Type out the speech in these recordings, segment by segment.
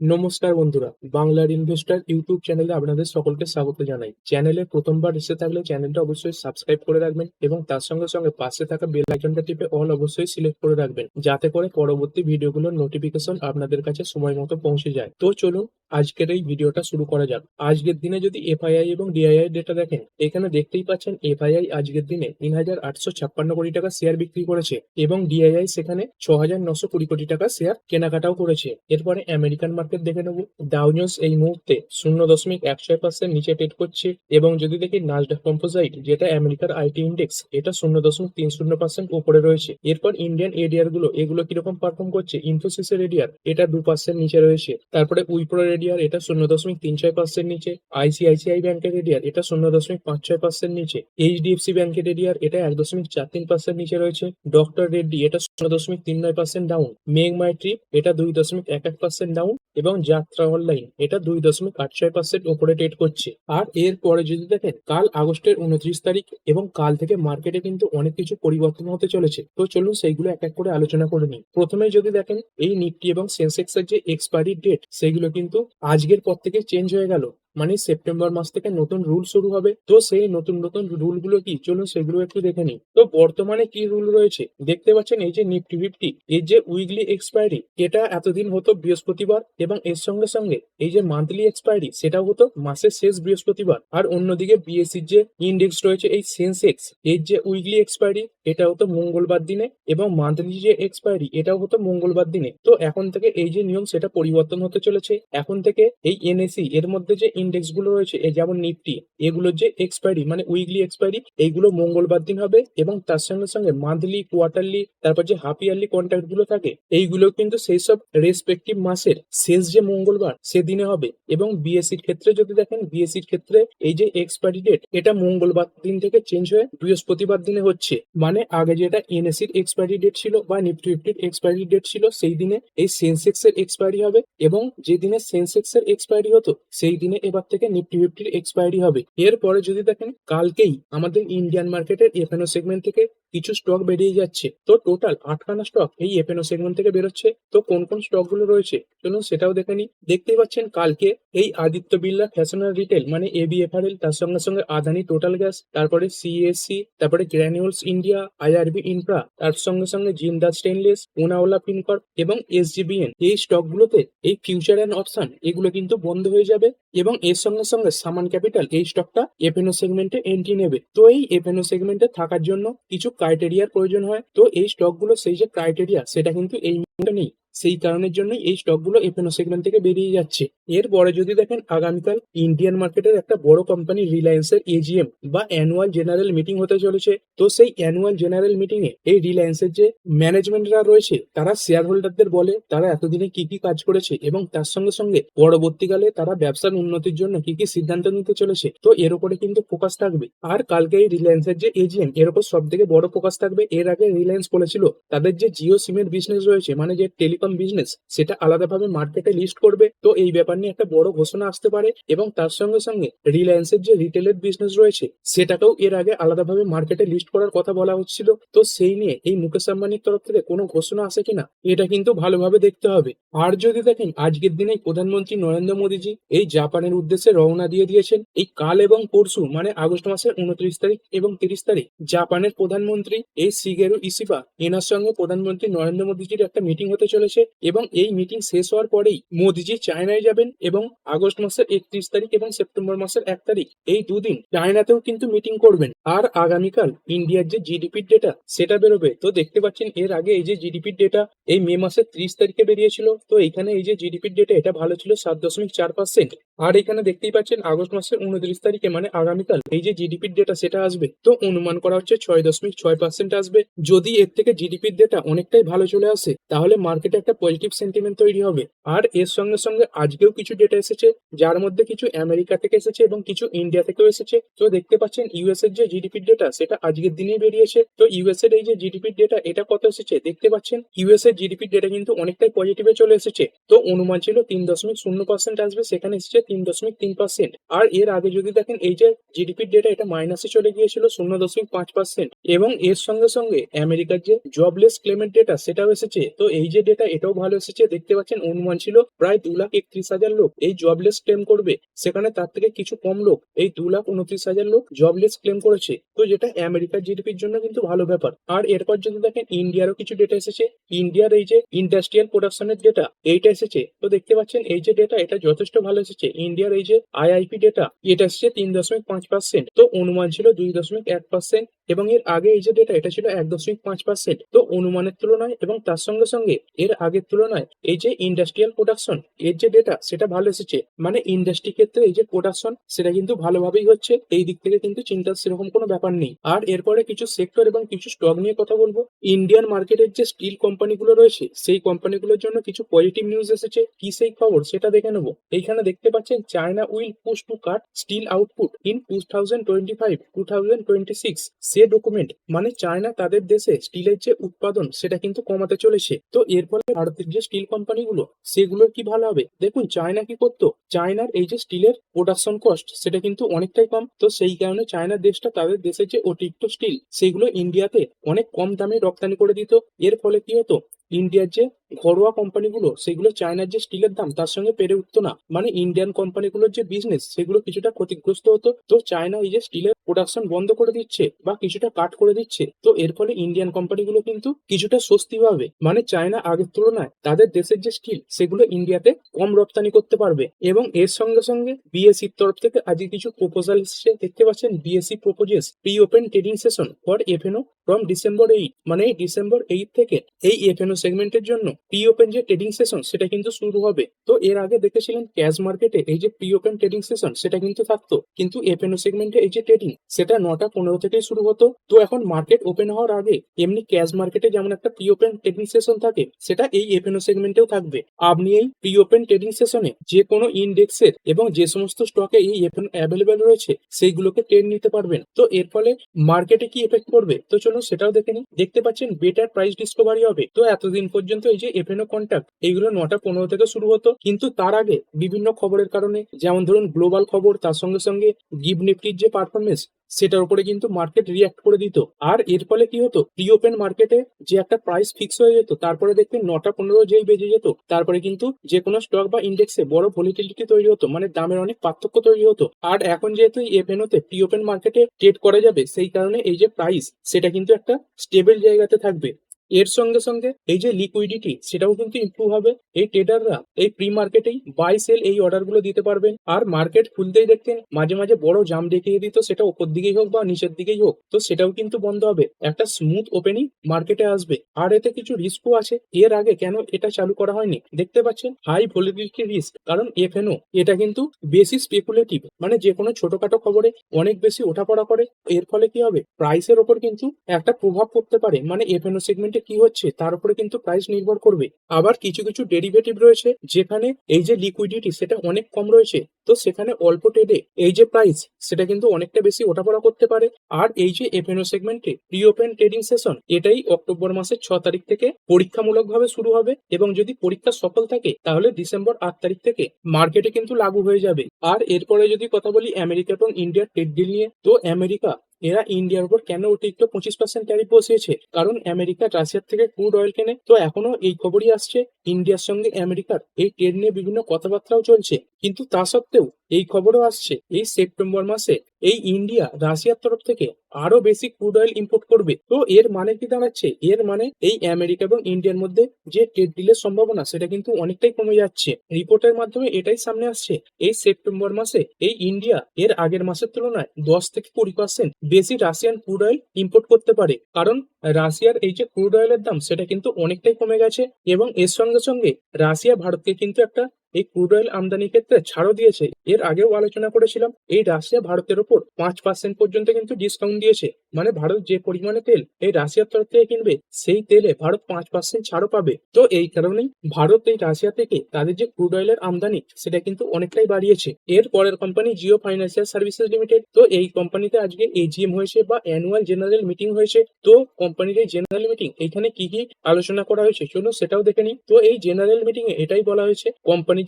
নমস্কার বন্ধুরা, বাংলার ইনভেস্টর ইউটিউব চ্যানেলে আপনাদের সকলকে স্বাগত জানাই। চ্যানেলে প্রথমবার এসে থাকলে চ্যানেলটা অবশ্যই সাবস্ক্রাইব করে রাখবেন এবং তার সঙ্গে সঙ্গে পাশে থাকা বেল আইকনটা টিপে অল অবশ্যই সিলেক্ট করে রাখবেন, যাতে করে পরবর্তী ভিডিওগুলোর নোটিফিকেশন আপনাদের কাছে সময় মতো পৌঁছে যায়। তো চলুন আজকের এই ভিডিওটা শুরু করা যাক। আজকের দিনে যদি এফআইআই এবং ডিআইআই ডেটা দেখেন, এখানে দেখতেই পাচ্ছেন এফআইআই আজকের দিনে তিন হাজার আটশো ছাপ্পান্ন কোটি টাকা শেয়ার বিক্রি করেছে এবং ডিআইআই সেখানে ছ হাজার নশো কুড়ি কোটি টাকা শেয়ার কেনাকাটাও করেছে। এরপরে আমেরিকান মার্কেট দেখে নেব। ডাউ জোন্স এই মুহূর্তে শূন্য দশমিক এক ছয় পার্সেন্ট নিচে ট্রেড করছে এবং যদি দেখি নাজডাক কম্পোজাইট যেটা আমেরিকার আইটি ইন্ডেক্স এটা শূন্য দশমিক তিন শূন্য পার্সেন্ট উপরে রয়েছে। এরপর ইন্ডিয়ান এডিআরগুলো, এগুলো কীরকম পারফর্ম করছে? ইনফোসিসের এডিআর এটা দু পার্সেন্ট নিচে রয়েছে। তারপরে উইপ্রো এডিয়ার এটা শূন্য দশমিক তিন ছয় পার্সেন্ট নিচে। আইসিআইসিআই ব্যাংকের এডিয়ার এটা শূন্য দশমিক পাঁচ ছয় পার্সেন্ট নিচে। এইচডিএফসি ব্যাংকের এডিআর এটা এক দশমিক চার তিন পার্সেন্ট নিচে রয়েছে। ডক্টর রেড্ডি এটা শূন্য দশমিক তিন নয় পার্সেন্ট ডাউন মেঘ মাইট্রি এটা দুই দশমিক এক এক পার্সেন্ট ডাউন এবং যাত্রা অনলাইন এটা দুই দশমিক আট ছয় পার্সেন্ট ওপরে ট্রেড করছে। আর এর পরে যদি দেখেন, কাল আগস্টের উনত্রিশ তারিখ এবং কাল থেকে মার্কেটে কিন্তু অনেক কিছু পরিবর্তন হতে চলেছে। তো চলুন সেইগুলো এক এক করে আলোচনা করে নিই। প্রথমে যদি দেখেন, এই নিফটি এবং সেন্সেক্স এর যে এক্সপায়ারি ডেট সেগুলো কিন্তু আজকের পর থেকে চেঞ্জ হয়ে গেল। মানে সেপ্টেম্বর মাস থেকে নতুন রুল শুরু হবে। তো সেই নতুন নতুন রুলগুলো কি? চলুন সেগুলো একটু দেখে নিই। তো বর্তমানে কি রুল রয়েছে? দেখতে পাচ্ছেন এই যে নিফটি ফিফটি এর যে উইকলি এক্সপায়ারি এটা এতদিন হতো বৃহস্পতিবার এবং এর সঙ্গে সঙ্গে এই যে মান্থলি এক্সপায়ারি সেটাও হতো মাসের শেষ বৃহস্পতিবার। আর অন্যদিকে বিএসসির যে ইন্ডেক্স রয়েছে, এই সেন্সেক্স এর যে উইকলি এক্সপায়ারি এটা হতো মঙ্গলবার দিনে এবং মান্থলি যে এক্সপায়ারি এটাও হতো মঙ্গলবার দিনে। তো এখন থেকে এই যে নিয়ম, সেটা পরিবর্তন হতে চলেছে। এখন থেকে এই এনএসি এর মধ্যে যে ইন্ডেক্সগুলো রয়েছে যেমন নিফটি এগুলোর যে এক্সপায়ারি মানে উইকলি এক্সপায়ারি এইগুলো মঙ্গলবার দিন হবে এবং তার সঙ্গে সঙ্গে মান্থলি কোয়ার্টারলি তারপর যে হাফ ইয়ারলি কন্ট্রাক্টগুলো থাকে, এইগুলো কিন্তু সেই সব রেসপেক্টিভ মাসের শেষ যে মঙ্গলবার সেদিনে হবে এবং বিএসসির ক্ষেত্রে যদি দেখেন বিএসসির ক্ষেত্রে এই যে এক্সপায়ারি ডেট এটা মঙ্গলবার দিন থেকে চেঞ্জ হয়ে বৃহস্পতিবার দিনে হচ্ছে। মানে আগে যেটা এনএসির এক্সপায়ারি ডেট ছিল বা নিফটি ফিফটির এক্সপায়ারি ডেট ছিল, সেই দিনে এই সেন্সেক্স এর এক্সপায়ারি হবে এবং যে দিনে সেন্সেক্স এর এক্সপায়ারি হতো, সেই দিনে এবার থেকে নিফটি ফিফটির এক্সপায়ারি হবে। এরপরে যদি দেখেন, কালকেই আমাদের ইন্ডিয়ান মার্কেটের এফএনও সেগমেন্ট থেকে কিছু স্টক বেরিয়ে যাচ্ছে। তো টোটাল আটখানা স্টক এই এফএনও সেগমেন্ট থেকে বেরোচ্ছে। তো কোন কোন স্টকগুলো রয়েছে? চলুন সেটাও দেখে নিই। দেখতেই পাচ্ছেন কালকে এই আদিত্য বিড়লা ফ্যাশনার রিটেল মানে এবিএফআরএল তার সঙ্গে সঙ্গে আদানি টোটাল গ্যাস তারপরে সিএসসি তারপরে গ্র্যানিউলস ইন্ডিয়া আইআরবি ইনফ্রা তার সঙ্গে সঙ্গে জিন্দাল স্টেনলেস উনাওলা পিনকর এবং এসজিবিএন এই স্টক গুলোতে এই ফিউচার অ্যান্ড অপশন এগুলো কিন্তু বন্ধ হয়ে যাবে এবং এর সঙ্গে সঙ্গে সামান ক্যাপিটাল এই স্টকটা এফএনও সেগমেন্টে এন্ট্রি নেবে। তো এই এফএনও সেগমেন্টে থাকার জন্য কিছু ক্রাইটেরিয়ার প্রয়োজন হয়। তো এই স্টকগুলো সেই যে ক্রাইটেরিয়া সেটা কিন্তু এই মুহূর্তে নেই। সেই কারণের জন্যই এই স্টকগুলো এফএনও সেগমেন্ট থেকে বেরিয়ে যাচ্ছে। এরপরে যদি দেখেন, আগামীকাল ইন্ডিয়ান মার্কেটের একটা বড় কোম্পানি রিলায়েন্সের এজিএম বা অ্যানুয়াল জেনারেল মিটিং হতে চলেছে। তো সেই অ্যানুয়াল জেনারেল মিটিং এ এই রিলায়েন্সের যে ম্যানেজমেন্টরা রয়েছে, তারা শেয়ার হোল্ডারদের বলে, তারা এতদিনে কি কি কাজ করেছে এবং তার সঙ্গে সঙ্গে পরবর্তীকালে তারা ব্যবসার উন্নতির জন্য কি কি সিদ্ধান্ত নিতে চলেছে, তো এর উপরে কিন্তু ফোকাস থাকবে। আর কালকে এই রিলায়েন্সের যে এজিএম এর উপর সব থেকে বড় ফোকাস থাকবে, এর আগে রিলায়েন্স বলেছিল, তাদের যে জিও সিমের বিজনেস রয়েছে মানে যে টেলিকম বিজনেস সেটা আলাদাভাবে মার্কেটে লিস্ট করবে। তো এই ব্যাপার নিয়ে একটা বড় ঘোষণা আসতে পারে এবং তার সঙ্গে সঙ্গে রিলায়েন্সের যে রিটেলের বিজনেস রয়েছে, সেটাকেও এর আগে আলাদাভাবে মার্কেটে লিস্ট করার কথা বলা হচ্ছিল। তো সেই নিয়ে এই মুকেশ আম্বানির তরফ থেকে কোনো ঘোষণা আসে কিনা, এটা কিন্তু ভালোভাবে দেখতে হবে। আর যদি দেখেন, আজকের দিনে প্রধানমন্ত্রী নরেন্দ্র মোদীজি এই জাপানের উদ্দেশ্যে রওনা দিয়ে দিয়েছেন। এই কাল এবং পরশু মানে আগস্ট মাসের উনত্রিশ তারিখ এবং তিরিশ তারিখ, জাপানের প্রধানমন্ত্রী এই সিগেরু ইসিবা এনার সঙ্গে প্রধানমন্ত্রী নরেন্দ্র মোদীজির একটা মিটিং হতে চলেছে। এবং এই মিটিং শেষ হওয়ার পরেই মোদীজি চায়নায় যাবেন এবং আগস্ট মাসের একত্রিশ তারিখ এবং সেপ্টেম্বর মাসের এক তারিখ, এই দুদিন চায়নাতেও কিন্তু মিটিং করবেন। আর আগামীকাল ইন্ডিয়ার যে জিডিপির ডেটা সেটা বেরোবে। তো দেখতে পাচ্ছেন, এর আগে এই যে জিডিপির ডেটা এই মে মাসের ত্রিশ তারিখে বেরিয়েছিল। তো এখানে এই যে জিডিপির ডেটা এটা ভালো ছিল সাত দশমিক চার পার্সেন্ট আর এখানে দেখতেই পাচ্ছেন, আগস্ট মাসের উনত্রিশ তারিখে মানে আগামীকাল এই যে জিডিপির ডেটা সেটা আসবে। তো অনুমান করা হচ্ছে ছয় দশমিক ছয় পার্সেন্ট আসবে। যদি এর থেকে জিডিপির ডেটা অনেকটাই ভালো চলে আসে, তাহলে মার্কেটে একটা পজিটিভ সেন্টিমেন্ট তৈরি হবে। আর এর সঙ্গে সঙ্গে আজকেও কিছু ডেটা এসেছে, যার মধ্যে কিছু আমেরিকা থেকে এসেছে এবং কিছু ইন্ডিয়া থেকেও এসেছে। তো দেখতে পাচ্ছেন ইউএস এর যে জিডিপির ডেটা সেটা আজকের দিনেই বেরিয়েছে। তো ইউএস এর এই যে জিডিপির ডেটা এটা কত এসেছে? দেখতে পাচ্ছেন ইউএস এর জিডিপির ডেটা কিন্তু অনেকটাই পজিটিভে চলে এসেছে। তো অনুমান ছিল তিন দশমিক শূন্য পার্সেন্ট আসবে, সেখানে এসেছে তিন দশমিক তিন পার্সেন্ট আর এর আগে যদি দেখেন, এই যে জিডিপির ডেটা এটা মাইনাসে চলে গিয়েছিল শূন্য দশমিক পাঁচ পার্সেন্ট এবং এর সঙ্গে সঙ্গে আমেরিকার যে জবলেস ক্লেমেন্ট ডেটা সেটাও এসেছে। তো এই যে ডেটা ডেটা এটাও ভালো এসেছে, দেখতে পাচ্ছেন অনুমান ছিল প্রায় দু লাখ একত্রিশ হাজার লোক এই জবলেস ক্লেম করবে, সেখানে তার থেকে কিছু কম লোক এই দু লাখ উনত্রিশ হাজার লোক জবলেস ক্লেম করেছে। তো যেটা আমেরিকার জিডিপির জন্য কিন্তু ভালো ব্যাপার। আর এরপর যদি দেখেন ইন্ডিয়ারও কিছু ডেটা এসেছে। ইন্ডিয়ার এই যে ইন্ডাস্ট্রিয়াল প্রোডাকশনের ডেটা এইটা এসেছে। তো দেখতে পাচ্ছেন, এই যে ডেটা এটা যথেষ্ট ভালো এসেছে। ইন্ডিয়ার এই যে আইআইপি ডেটা এটা এসেছে তিন দশমিক পাঁচ পার্সেন্ট তো অনুমান ছিল দুই দশমিক এক পার্সেন্ট এবং এর আগে এই যে ডেটা এটা ছিল এক দশমিক পাঁচ পার্সেন্ট তো অনুমানের তুলনায় এবং তার সঙ্গে সঙ্গে এর আগের তুলনায় এই যে ইন্ডাস্ট্রিয়াল প্রোডাকশন এর যে ডেটা সেটা ভালো এসেছে। মানে ইন্ডাস্ট্রি ক্ষেত্রে এই যে প্রোডাকশন সেটা কিন্তু ভালোভাবেই হচ্ছে। এই দিক থেকে কিন্তু চিন্তার সেরকম কোনো ব্যাপার নেই। আর এরপরে কিছু সেক্টর এবং কিছু স্টক নিয়ে কথা বলব। ইন্ডিয়ান মার্কেটের যে স্টিল কোম্পানিগুলো রয়েছে, সেই কোম্পানিগুলোর জন্য কিছু পজিটিভ নিউজ এসেছে। কি সেই খবর, সেটা দেখে নেব। এইখানে দেখতে পাচ্ছেন China will push to cut steel output in two thousand twenty five two thousand twenty six say document মানে চায়না তাদের দেশে স্টিলের যে উৎপাদন, সেটা কিন্তু কমাতে চলেছে। তো এর ফলে ভারতের যে স্টিল কোম্পানিগুলো সেগুলোর কি ভালো হবে? দেখুন চায়না কি করতো? চায়নার এই যে স্টিলের প্রোডাকশন কস্ট সেটা কিন্তু অনেকটাই কম। তো সেই কারণে চায়নার দেশটা তাদের দেশের যে অতিরিক্ত স্টিল সেগুলো ইন্ডিয়াতে অনেক কম দামে রপ্তানি করে দিত। এর ফলে কি হতো? ইন্ডিয়ার যে ঘরোয়া কোম্পানিগুলো, সেগুলো চায়নার যে স্টিলের দাম, তার সঙ্গে পেরে উঠতো না। মানে ইন্ডিয়ান কোম্পানিগুলোর যে বিজনেস সেগুলো কিছুটা ক্ষতিগ্রস্ত হতো। তো চায়না এই যে স্টিলের প্রোডাকশন বন্ধ করে দিচ্ছে বা কিছুটা কাট করে দিচ্ছে, তো এর ফলে ইন্ডিয়ান কোম্পানিগুলো কিন্তু কিছুটা স্বস্তি পাবে। মানে চায়না আগের তুলনায় তাদের দেশের যে স্টিল সেগুলো ইন্ডিয়াতে কম রপ্তানি করতে পারবে। এবং এর সঙ্গে সঙ্গে বিএসসির তরফ থেকে আজকে কিছু প্রপোজাল দেখতে পাচ্ছেন BSE proposes pre open trading session for FNO from December eight মানে ডিসেম্বর এইট থেকে এই এফএনও সেগমেন্টের জন্য। প্রি ওপেন যে ট্রেডিং সেশন সেটা কিন্তু শুরু হবে। তো এর আগে দেখেছিলেন ক্যাশ মার্কেটে এই যে প্রি ওপেন ট্রেডিং সেশন সেটা কিন্তু থাকতো। কিন্তু এফএনও সেগমেন্টে এই যে ট্রেডিং সেটা নটা পনেরো থেকেই শুরু হতো। তো এখন মার্কেট ওপেন হওয়ার আগে এমনি ক্যাশ মার্কেটে যেমন একটা প্রি ওপেন ট্রেডিং সেশন থাকে, সেটা এই এফএনও সেগমেন্টেও থাকবে। আপনি এই প্রি ওপেন ট্রেডিং সেশনে যে কোনো ইন্ডেক্সের এবং যে সমস্ত স্টকে এই এফএন অ্যাভেলেবেল রয়েছে, সেইগুলোকে ট্রেড নিতে পারবেন। তো এর ফলে মার্কেটে কি এফেক্ট পড়বে? তো চলুন সেটাও দেখে নিই। দেখতে পাচ্ছেন বেটার প্রাইস ডিসকভারি হবে। তো এতদিন পর্যন্ত এই যে এফএনও কন্ট্যাক্ট এইগুলো নটা পনেরো থেকে শুরু হতো। কিন্তু তার আগে বিভিন্ন খবরের কারণে, যেমন ধরুন গ্লোবাল খবর, তার সঙ্গে সঙ্গে গিভ নিফটির যে পারফরমেন্স সেটার উপরে কিন্তু মার্কেট রিয়াক্ট করে দিত। আর এর ফলে কি হতো? প্রি ওপেন মার্কেটে যে একটা প্রাইস ফিক্স হয়ে যেত, তারপরে দেখবেন নটা পনেরো যেই বেজে যেত, তারপরে কিন্তু যে কোনো স্টক বা ইন্ডেক্সে বড় ভলিটিলিটি তৈরি হতো মানে দামের অনেক পার্থক্য তৈরি হতো। আর এখন যেহেতু এফএনওতে প্রি ওপেন মার্কেটে ট্রেড করা যাবে, সেই কারণে এই যে প্রাইস সেটা কিন্তু একটা স্টেবল জায়গাতে থাকবে। এর সঙ্গে সঙ্গে এই যে লিকুইডিটি সেটাও কিন্তু ইমপ্রুভ হবে। এই ট্রেডাররা এই প্রি মার্কেটেই বাই সেল এই অর্ডারগুলো দিতে পারবেন। আর মার্কেট খুলতেই দেখতেন মাঝে মাঝে বড় জাম দেখিয়ে দিত, সেটা উপর দিকেই হোক বা নিচের দিকেই হোক, তো সেটাও কিন্তু বন্ধ হবে। একটা স্মুথ ওপেনিং মার্কেটে আসবে। আর এতে কিছু রিস্কও আছে। এর আগে কেন এটা চালু করা হয়নি? দেখতে পাচ্ছেন হাই ভলিডিটি রিস্ক কারণ এফএনও এটা কিন্তু বেশি স্পেকুলেটিভ মানে যে কোনো ছোটখাটো খবরে অনেক বেশি ওঠাপড়া করে। এর ফলে কি হবে? প্রাইসের ওপর কিন্তু একটা প্রভাব পড়তে পারে। মানে এফএনও সেগমেন্টে কি হচ্ছে, তার উপরে কিন্তু প্রাইস নির্ভর করবে। আবার কিছু কিছু ডেরিভেটিভ রয়েছে, যেখানে এই যে লিকুইডিটি সেটা অনেক কম রয়েছে। তো সেখানে অল্প ট্রেডে এই যে প্রাইস সেটা কিন্তু অনেকটা বেশি ওঠাপড়া করতে পারে। আর এই যে এফএনও সেগমেন্টে প্রি ওপেন ট্রেডিং সেশন এটাই অক্টোবর মাসের ছ তারিখ থেকে পরীক্ষামূলকভাবে শুরু হবে। এবং যদি পরীক্ষা সফল থাকে, তাহলে ডিসেম্বর আট তারিখ থেকে মার্কেটে কিন্তু লাগু হয়ে যাবে। আর এরপরে যদি কথা বলি আমেরিকা এবং ইন্ডিয়ার ট্রেড ডিল নিয়ে, তো আমেরিকা এরা ইন্ডিয়ার উপর কেন অতিরিক্ত পঁচিশ পার্সেন্ট ট্যারিফ বসিয়েছে? কারণ আমেরিকা রাশিয়ার থেকে ক্রুড অয়েল কেনে। তো এখনও এই খবরই আসছে, ইন্ডিয়ার সঙ্গে আমেরিকার এই ট্রেড নিয়ে বিভিন্ন কথাবার্তাও চলছে। কিন্তু তা সত্ত্বেও এই খবরও আসছে, এই সেপ্টেম্বর মাসে এই ইন্ডিয়া রাশিয়ার তরফ থেকে আরও বেশি ক্রুড অয়েল ইম্পোর্ট করবে। তো এর মানে কি দাঁড়াচ্ছে? এর মানে এই আমেরিকা এবং ইন্ডিয়ার মধ্যে যে ট্রেড ডিলের সম্ভাবনা, সেটা কিন্তু অনেকটাই কমে যাচ্ছে। রিপোর্টের মাধ্যমে এটাই সামনে আসছে। এই সেপ্টেম্বর মাসে এই ইন্ডিয়া এর আগের মাসের তুলনায় দশ থেকে কুড়ি পার্সেন্ট বেশি রাশিয়ান ক্রুড অয়েল ইম্পোর্ট করতে পারে। কারণ রাশিয়ার এই যে ক্রুড অয়েলের দাম, সেটা কিন্তু অনেকটাই কমে গেছে এবং এর সঙ্গে সঙ্গে রাশিয়া ভারতকে কিন্তু একটা এই ক্রুড অয়েল আমদানির ক্ষেত্রে ছাড়ও দিয়েছে। এর আগেও আলোচনা করেছিলাম, এই রাশিয়া ভারতের ওপর পাঁচ পার্সেন্ট পর্যন্ত কিন্তু ডিসকাউন্ট দিয়েছে। মানে ভারত যে পরিমাণে তেল এই রাশিয়ার তরফ থেকে কিনবে, সেই তেলে ভারত পাঁচ পার্সেন্ট ছাড়ও পাবে। তো এই কারণেই ভারত এই রাশিয়া থেকে তাদের যে ক্রুড অয়েলের আমদানি, সেটা কিন্তু অনেকটাই বাড়িয়েছে। এর পরের company Jio Financial Services Limited তো এই কোম্পানিতে আজকে এজিএম হয়েছে বা অ্যানুয়াল জেনারেল মিটিং হয়েছে। তো কোম্পানির এই জেনারেল মিটিং এখানে কি কি আলোচনা করা হয়েছে, চলুন সেটাও দেখে নিই। তো এই জেনারেল মিটিং এ এটাই বলা হয়েছে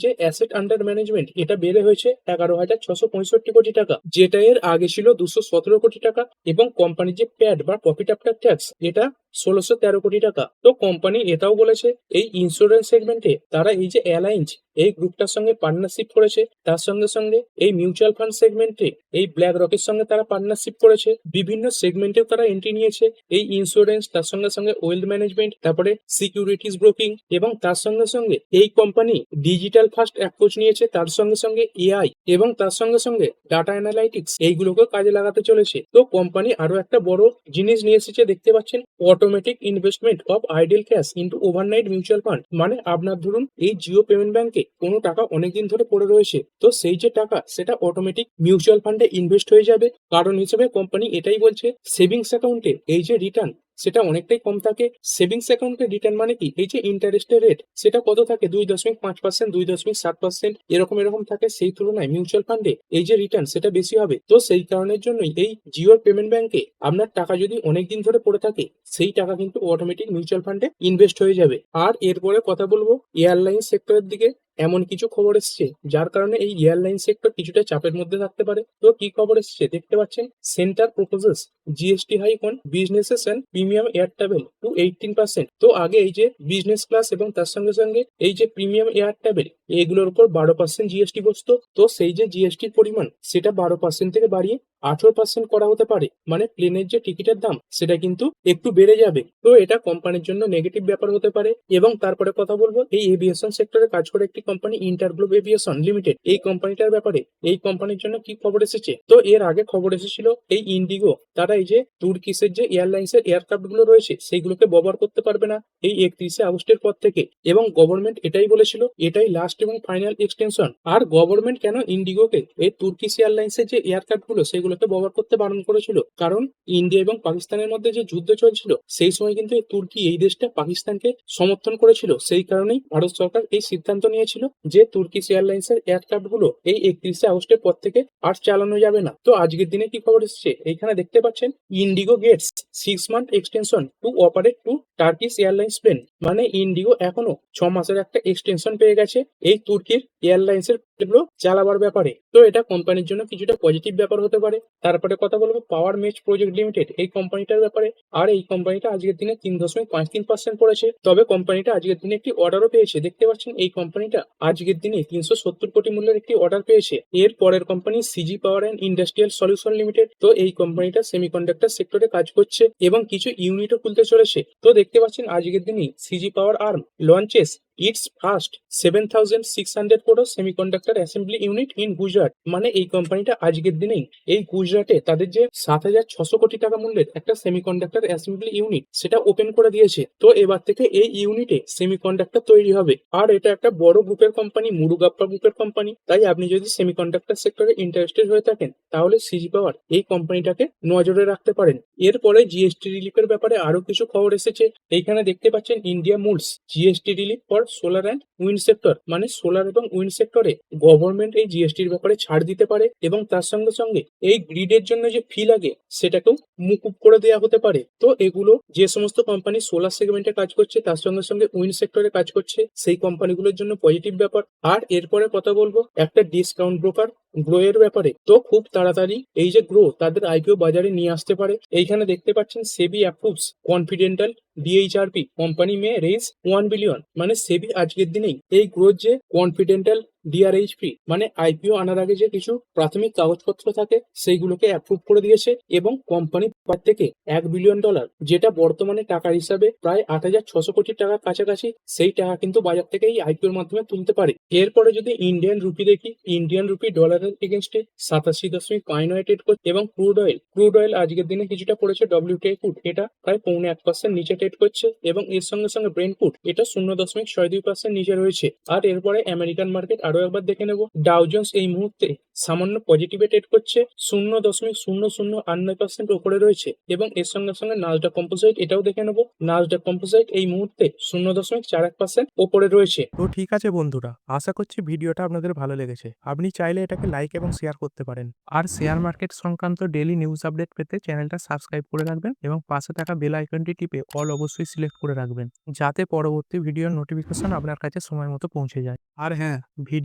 যে অ্যাসেট আন্ডার ম্যানেজমেন্ট এটা বেড়ে হয়েছে এগারো হাজার ছশো পঁয়ষট্টি কোটি টাকা, যেটা এর আগে ছিল দুশো সতেরো কোটি টাকা, এবং কোম্পানির যে প্যাড বা প্রফিট আফটার ট্যাক্স এটা ষোলোশো তেরো কোটি টাকা। তো কোম্পানি এটাও বলেছে, এই ইন্স্যুরেন্স সেগমেন্টে তারা এই যে অ্যালায়েন্স এই গ্রুপটার সঙ্গে পার্টনারশিপ করেছে, তার সঙ্গে সঙ্গে এই মিউচুয়াল ফান্ড সেগমেন্টে এই ব্ল্যাক রকের সঙ্গে তারা পার্টনারশিপ করেছে, বিভিন্ন সেগমেন্টেও তারা এন্ট্রি নিয়েছে, এই ইন্স্যুরেন্স তার সঙ্গে সঙ্গে ওয়েলথ ম্যানেজমেন্ট তারপরে সিকিউরিটিস ব্রোকিং এবং তার সঙ্গে সঙ্গে এই কোম্পানি ডিজিটাল ফার্স্ট অ্যাপ্রোচ নিয়েছে, তার সঙ্গে সঙ্গে এআই এবং তার সঙ্গে সঙ্গে ডাটা অ্যানালাইটিক্স এইগুলোকে কাজে লাগাতে চলেছে। তো কোম্পানি আরও একটা বড় জিনিস নিয়ে এসেছে, দেখতে পাচ্ছেন automatic investment of idle cash into overnight mutual fund মানে আপনার ধরুন, এই জিও পেমেন্ট ব্যাংকে কোনো টাকা অনেকদিন ধরে পড়ে রয়েছে, তো সেই যে টাকা, সেটা অটোমেটিক মিউচুয়াল ফান্ডে ইনভেস্ট হয়ে যাবে। কারণ হিসেবে কোম্পানি এটাই বলছে সেভিংস অ্যাকাউন্টে এই যে রিটার্ন সেটা অনেকটাই কম থাকে। সেভিংস অ্যাকাউন্টের রিটার্ন মানে কি? এই যে ইন্টারেস্টের রেট সেটা কত থাকে? দুই দশমিক পাঁচ পার্সেন্ট দুই দশমিক সাত পার্সেন্ট এরকম এরকম থাকে সেই তুলনায় মিউচুয়াল ফান্ডে এই যে রিটার্ন সেটা বেশি হবে। তো সেই কারণের জন্যই এই জিওর পেমেন্ট ব্যাংকে আপনার টাকা যদি অনেকদিন ধরে পড়ে থাকে, সেই টাকা কিন্তু অটোমেটিক মিউচুয়াল ফান্ডে ইনভেস্ট হয়ে যাবে। আর এরপরে কথা বলব এয়ারলাইন সেক্টরের দিকে। এমন কিছু খবর এসছে যার কারণে এই এয়ারলাইন সেক্টর কিছুটা চাপের মধ্যে থাকতে পারে। তো কি খবর এসছে? দেখতে পাচ্ছেন, Centre proposes GST hike on businesses and premium air travel to eighteen percent. তো আগে এই যে বিজনেস ক্লাস এবং তার সঙ্গে সঙ্গে এই যে প্রিমিয়াম এয়ার ট্রাভেল এগুলোর উপর বারো পার্সেন্ট জিএসটি বসতো। তো সেই যে জিএসটির পরিমাণ, সেটা বারো পার্সেন্ট থেকে বাড়িয়ে আঠারো পার্সেন্ট করা হতে পারে। মানে প্লেনের যে টিকিটের দাম, সেটা কিন্তু একটু বেড়ে যাবে। তো এটা কোম্পানির জন্য নেগেটিভ ব্যাপার হতে পারে। এবং তারপরে কথা বলব, এই এভিয়েশন সেক্টরে কাজ করে একটি কোম্পানি ইন্টারগ্লোব এভিয়েশন লিমিটেড এই কোম্পানিটার ব্যাপারে, এই কোম্পানির জন্য কি খবর এসেছে? তো এর আগে খবর এসেছিল, এই ইন্ডিগো তারা এই যে তুর্কিসের যে এয়ারলাইন্সের এয়ারক্রাফটগুলো রয়েছে সেইগুলোকে ব্যবহার করতে পারবে না এই একত্রিশে আগস্টের পর থেকে। এবং গভর্নমেন্ট এটাই বলেছিল, এটাই লাস্ট এবং ফাইনাল এক্সটেনশন আর গভর্নমেন্ট কেন ইন্ডিগোকে এই তুর্কিশ এয়ারলাইন্সের যে এয়ারক্রাফটগুলো সেগুলোকে ব্যবহার করতে বারণ করেছিল। কারণ ইন্ডিয়া এবং পাকিস্তানের মধ্যে যে যুদ্ধ চলছিল, সেই সময় কিন্তু তুর্কি এই দেশটা পাকিস্তানকে সমর্থন করেছিল। সেই কারণেই ভারত সরকার এই সিদ্ধান্ত নিয়েছিল যে তুর্কিশ এয়ারলাইন্সের এয়ারক্রাফটগুলো এই একত্রিশে আগস্টের পর থেকে আর চালানো যাবে না। তো আজকের দিনে কি খবর এসেছে? এইখানে দেখতে পাচ্ছেন IndiGo gets six month extension to operate two Turkish Airlines plane মানে ইন্ডিগো এখনও ছ মাসের একটা এক্সটেনশন পেয়ে গেছে। এই তুর্কির এয়ারলাইন্সের গুলো চালাবার ব্যাপারে। তো এটা কোম্পানির জন্য কিছুটা পজিটিভ ব্যাপার হতে পারে। তারপরে কথা বলব পাওয়ার মেচ প্রজেক্ট লিমিটেড এই কোম্পানিটার ব্যাপারে। আর এই কোম্পানিটা আজকের দিনে তিন দশমিক পাঁচ তিন পার্সেন্ট পড়েছে। তবে কোম্পানিটা আজকের দিনে একটি অর্ডারও পেয়েছে। দেখতে পাচ্ছেন, এই কোম্পানিটা আজকের দিনে তিনশো সত্তর কোটি মূল্যের একটি অর্ডার পেয়েছে। এর পরের company CG Power and Industrial Solution Limited তো এই কোম্পানিটা সেমিকন্ডাক্টর সেক্টরে কাজ করছে এবং কিছু ইউনিটও খুলতে চলেছে। তো দেখতে পাচ্ছেন, আজকের দিনে CG Power arm launches its first seven thousand six hundred crore semiconductor assembly unit in Gujarat মানে এই কোম্পানিটা আজকের দিনেই, এই গুজরাটে তাদের যে সাত হাজার ছশো কোটি টাকা মূল্যের একটা সেমিকন্ডাক্টর অ্যাসেম্বলি ইউনিট সেটা ওপেন করে দিয়েছে। তো এবার থেকে এই ইউনিটে সেমিকন্ডাক্টর তৈরি হবে। আর এটা একটা বড় গ্রুপের কোম্পানি মুরুগাপ্পা গ্রুপের কোম্পানি তাই আপনি যদি সেমিকন্ডাক্টর সেক্টরে ইন্টারেস্টেড হয়ে থাকেন, তাহলে সিজি পাওয়ার এই কোম্পানিটাকে নজরে রাখতে পারেন। এরপরে জিএসটি রিলিফের ব্যাপারে আরও কিছু খবর এসেছে। এইখানে দেখতে পাচ্ছেন India mulls GST relief for solar and wind sector মানে সোলার এবং উইন্ড সেক্টরে গভর্নমেন্ট এই জিএসটির ব্যাপারে ছাড় দিতে পারে এবং তার সঙ্গে সঙ্গে এই গ্রিডের জন্য যে ফি লাগে সেটাকেও মুকুব করে দেওয়া হতে পারে। তো এগুলো যে সমস্ত কোম্পানি সোলার সেগমেন্টে কাজ করছে, তার সঙ্গে সঙ্গে উইন্ড সেক্টরে কাজ করছে, সেই কোম্পানিগুলোর জন্য পজিটিভ ব্যাপার। আর এরপরে কথা বলব একটা ডিসকাউন্ট ব্রোকার গ্রো এর ব্যাপারে। তো খুব তাড়াতাড়ি এই যে গ্রো তাদের আইপিও বাজারে নিয়ে আসতে পারে। এইখানে দেখতে পাচ্ছেন SEBI approves confidential DRHP company may raise one billion মানে সেবি আজকের দিনেই এই গ্রোথ যে কনফিডেন্টাল ডিআরএইচপি মানে আইপিও আনার আগে যে কিছু প্রাথমিক কাগজপত্র থাকে, সেইগুলোকে অ্যাপ্রুভ করে দিয়েছে এবং কোম্পানি থেকে এক বিলিয়ন ডলার যেটা বর্তমানে টাকা হিসাবে প্রায় আট হাজার ছশো কোটি টাকার কাছাকাছি, সেই টাকা কিন্তু বাজার থেকে এই আইপিওর মাধ্যমে তুলতে পারে। এরপরে যদি ইন্ডিয়ান রুপি দেখি ইন্ডিয়ান রুপি ডলারের এগেনস্টে সাতাশি দশমিক পাঁচ নয় ট্রেড করছে এবং ক্রুড অয়েল ক্রুড অয়েল আজকের দিনে কিছুটা পড়েছে ডব্লিউটিআই ফুড এটা প্রায় পৌনে এক পার্সেন্ট নিচে ট্রেড করছে এবং এর সঙ্গে সঙ্গে ব্রেন ফুড এটা শূন্য দশমিক ছয় দুই পার্সেন্ট নিচে রয়েছে। আর এরপরে আমেরিকান মার্কেট আরও একবার দেখে নেব। ডাউজন্স এই মুহূর্তে সামান্য পজিটিভে ট্রেড করছে, শূন্য দশমিক শূন্য শূন্য আট নয় পার্সেন্ট ওপরে রয়েছে এবং এর সঙ্গে সঙ্গে নাজডা কম্পোজাইট এটাও দেখে নেব। নাজডা কম্পোজাইট এই মুহূর্তে শূন্য দশমিক চার এক পার্সেন্ট ওপরে রয়েছে। তো ঠিক আছে বন্ধুরা, আশা করছি ভিডিওটা আপনাদের ভালো লেগেছে। আপনি চাইলে এটাকে লাইক এবং শেয়ার করতে পারেন। আর শেয়ার মার্কেট সংক্রান্ত ডেলি নিউজ আপডেট পেতে চ্যানেলটা সাবস্ক্রাইব করে রাখবেন এবং পাশে থাকা বেল আইকনটি টিপে অল অবশ্যই সিলেক্ট করে রাখবেন, যাতে পরবর্তী ভিডিওর নোটিফিকেশন আপনার কাছে সময় মতো পৌঁছে যায়। আর হ্যাঁ